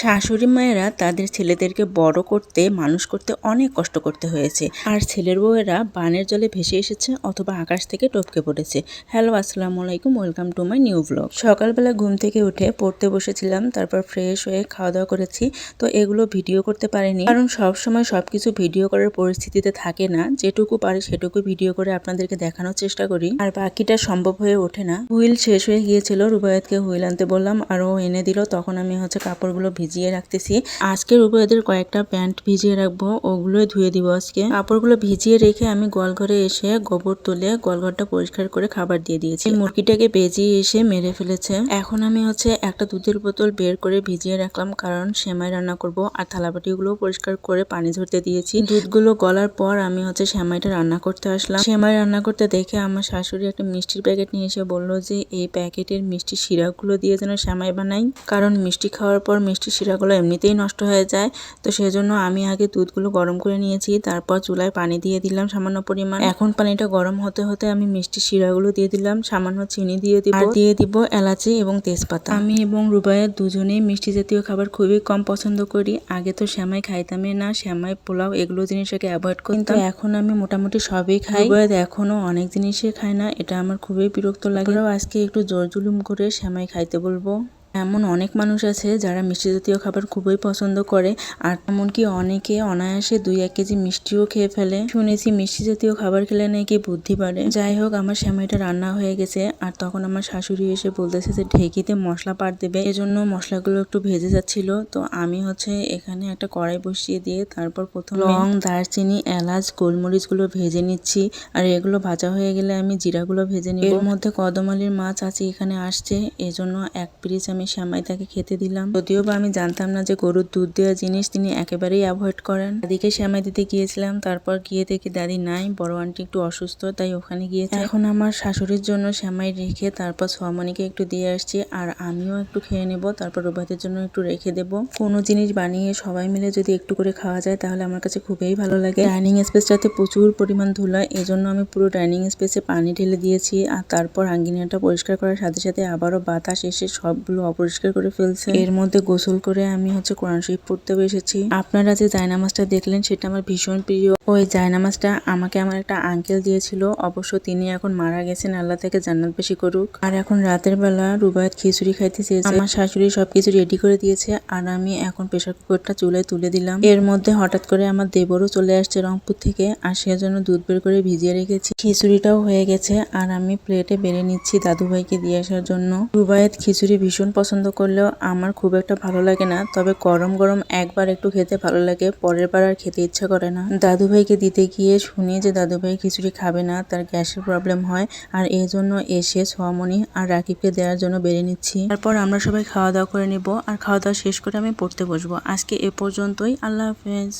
শাশুড়ি মায়েরা তাদের ছেলেদেরকে বড় করতে, মানুষ করতে অনেক কষ্ট করতে হয়েছে। আর ছেলের বউয়েরা বানের জলে ভেসে এসেছে অথবা আকাশ থেকে টপকে পড়েছে। হ্যালো, আসসালামু আলাইকুম, welcome to my new blog. সকালবেলা ঘুম থেকে উঠে পড়তে বসেছিলাম, তারপর ফ্রেশ হয়ে খাওয়া দাওয়া করেছি। তো এগুলো ভিডিও করতে পারিনি, কারণ সব সময় সবকিছু ভিডিও করার পরিস্থিতিতে থাকে না। যেটুকু পারি সেটুকু ভিডিও করে আপনাদেরকে দেখানোর চেষ্টা করি। আর বাকিটা সম্ভব হয়ে ওঠে না। হুইল শেষ হয়ে গিয়েছিল, রুবায়তকে হুইল আনতে বললাম, আর ও এনে দিল। তখন আমি হচ্ছে কাপড়গুলো ভিজিয়ে রাখতেছি। আজকের আজকে রুবায়তের কয়েকটা প্যান্ট ভিজিয়ে রাখব, ওগুলোই ধুয়ে দিব আজকে। কাপড়গুলো ভিজিয়ে রেখে আমি গোয়ালঘরে এসে গোবর তুলে গোয়ালঘরটা পরিষ্কার করে খাবার দিয়ে দিয়েছি। মুরগিটাকে বেজিয়ে এসে মেরে ফেলেছে। এখন আমি হচ্ছে একটা দুধের বোতল বের করে ভিজিয়ে রাখলাম, কারণ সেমাই রান্না করব আর থালাবাটিগুলো পরিষ্কার করে পানি ঝরতে দিয়েছি। দুধগুলো গলার পর আমি হচ্ছে সেমাইটা রান্না করতে আসলাম। সেমাই রান্না করতে দেখে আমার শাশুড়ি একটা মিষ্টির প্যাকেট নিয়ে এসে বলল যে, এই প্যাকেটের মিষ্টি শিরাগুলো দিয়ে যেন সেমাই বানাই। কারণ মিষ্টি খাওয়ার পর মিষ্টি শিরাগুলো এমনিতেই নষ্ট হয়ে যায়। তো সেজন্য আমি আগে দুধগুলো গরম করে নিয়েছি, তারপর চুলায় পানি দিয়ে দিলাম সামান্য পরিমাণ। এখন পানিটা গরম হতে হতে আমি মিষ্টি শিরাগুলো দিয়ে দিলাম, সামান্য চিনি দিয়ে দিব। দিয়ে দিব এলাচি এবং তেজপাতা। আমি এবং রুবাইয়ের দুজনেই মিষ্টি জাতীয় খাবার খুবই কম পছন্দ করি। আগে তো শ্যামাই খাইতামই না, শ্যামাই, পোলাও এগুলো জিনিসটাকে অ্যাভয়েড করি কিন্তু এখন আমি মোটামুটি সবই খাই। রুবাইয়ের এখনও অনেক জিনিসই খায় না, এটা আমার খুবই বিরক্ত লাগে। আজকে একটু জোর জুলুম করে শ্যামাই খাইতে বলব। এমন অনেক মানুষ আছে যারা মিষ্টি জাতীয় খাবার খুবই পছন্দ করে আর এমনকি অনেকে অনায়াসে দুই এক কেজি মিষ্টিও খেয়ে ফেলে। শুনেছি মিষ্টি জাতীয় খাবার খেলে নাকি বুদ্ধি বাড়ে। যাই হোক আমার সেমাইটা রান্না হয়ে গেছে আর তখন আমার শাশুড়ি এসে বলতেছে যে ঢেকিতে মশলা পাট দেবে। এজন্য মশলাগুলো একটু ভেজে যাচ্ছিল। তো আমি হচ্ছে এখানে একটা কড়াই বসিয়ে দিয়ে তারপর প্রথম লং দারচিনি এলাচ গোলমরিচগুলো ভেজে নিচ্ছি। আর এগুলো ভাজা হয়ে গেলে আমি জিরাগুলো ভেজে নিই এর মধ্যে কদমালির মাছ আছে এখানে আসছে। এজন্য এক পিরিচ আমি আমি শ্যামাই তাকে খেতে দিলাম। যদিও বা আমি জানতাম না যে গরুর দুধ দেওয়া জিনিস তিনি একেবারেই অ্যাভয়েড করেন। দাদিকে শ্যামাই দিতে গিয়েছিলাম, তারপর গিয়ে দেখি দাদি নাই, বড় আন্টি একটু অসুস্থ, তাই ওখানে গিয়েছে। এখন আমার শাশুড়ির জন্য শ্যামাই রেখে তারপর সোয়ামনিকে একটু দিয়ে আসছি, আর আমিও একটু খেয়ে নেব, তারপর রুবাতের জন্য একটু রেখে দেব। কোনো জিনিস বানিয়ে সবাই মিলে যদি একটু করে খাওয়া যায়, তাহলে আমার কাছে খুবই ভালো লাগে। ডাইনিং স্পেসটাতে প্রচুর পরিমাণ ধুলা, এজন্য আমি পুরো ডাইনিং স্পেসে পানি ঢেলে দিয়েছি, আর তারপর আঙ্গিনাটা পরিষ্কার করার সাথে সাথে আবারও বাতাস এসে সবগুলো অপরিষ্কার করে ফেলছে। এর মধ্যে গোসল করে আমি হচ্ছে কোরআন শরীফ পড়তে বসেছি। আপনারা যে জায়নামাজটা দেখলেন, সেটা আমার ভীষণ প্রিয়। ওই জায়নামাজটা আমাকে আমার একটা আঙ্কেল দিয়েছিল। অবশ্য তিনি এখন মারা গেছেন, আল্লাহ থেকে জান্নাত বেশি করুক। আর এখন রাতের বেলা রুবায়ত খিচুড়ি খাইতে চেয়েছে। আমার শাশুড়ি সবকিছু রেডি করে দিয়েছে আর আমি এখন প্রেশার কুকারটা চুলে তুলে দিলাম। এর মধ্যে হঠাৎ করে আমার দেবরও চলে আসছে রংপুর থেকে। আর সে জন্য দুধ বের করে ভিজিয়ে রেখেছি। খিচুড়িটাও হয়ে গেছে আর আমি প্লেটে বেড়ে নিচ্ছি দাদু ভাইকে দিয়ে আসার জন্য। রুবায়ত খিচুড়ি ভীষণ পছন্দ করলেও আমার খুব একটা ভালো লাগে না। তবে গরম গরম একবার একটু খেতে ভালো লাগে, পরের বার আর খেতে ইচ্ছা করে না। দাদু ভাইকে দিতে গিয়ে শুনি যে দাদু ভাই খিচুড়ি খাবে না, তার গ্যাসের প্রবলেম হয়, আর এই জন্য এসে সোয়ামনি আর রাকিবকে দেওয়ার জন্য বেড়ে নিচ্ছি। তারপর আমরা সবাই খাওয়া দাওয়া করে নিব, আর খাওয়া দাওয়া শেষ করে আমি পড়তে বসবো। আজকে এ পর্যন্তই, আল্লাহ হাফেজ।